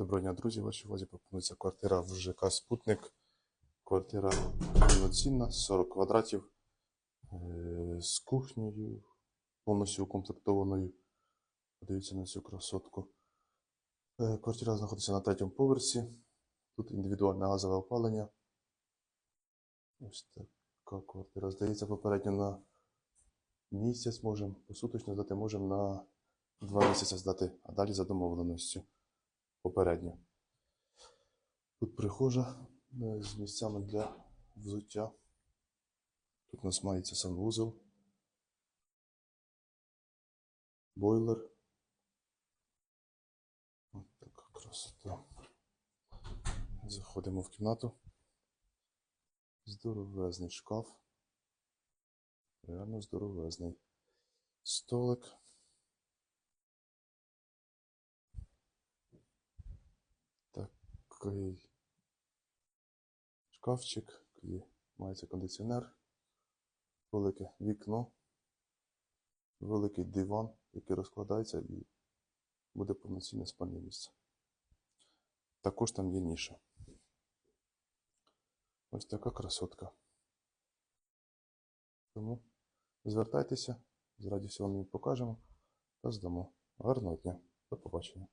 Доброго дня, друзі. Вашій увазі пропонується квартира в ЖК Спутник. Квартира повноцінна, 40 квадратів, е, з кухнею, повністю укомплектованою. Подивіться на цю красотку. Е, Квартира знаходиться на третьому поверсі. Тут індивідуальне газове опалення. Ось така квартира. Здається, попередньо на місяць можемо, посуточно здати, можемо на два місяці здати, а далі за домовленістю попередньо. Тут прихожа е, з місцями для взуття. Тут у нас мається санвузол, бойлер. Ось така красота. Заходимо в кімнату. Здоровезний шкаф. Реально здоровезний. Столик. Такий шкафчик, є, мається кондиціонер, велике вікно, великий диван, який розкладається і буде повноцінне спальне місце. Також там є ніша. Ось така красотка. Тому звертайтеся, з радістю вам її покажемо та здамо. Гарного дня. До побачення.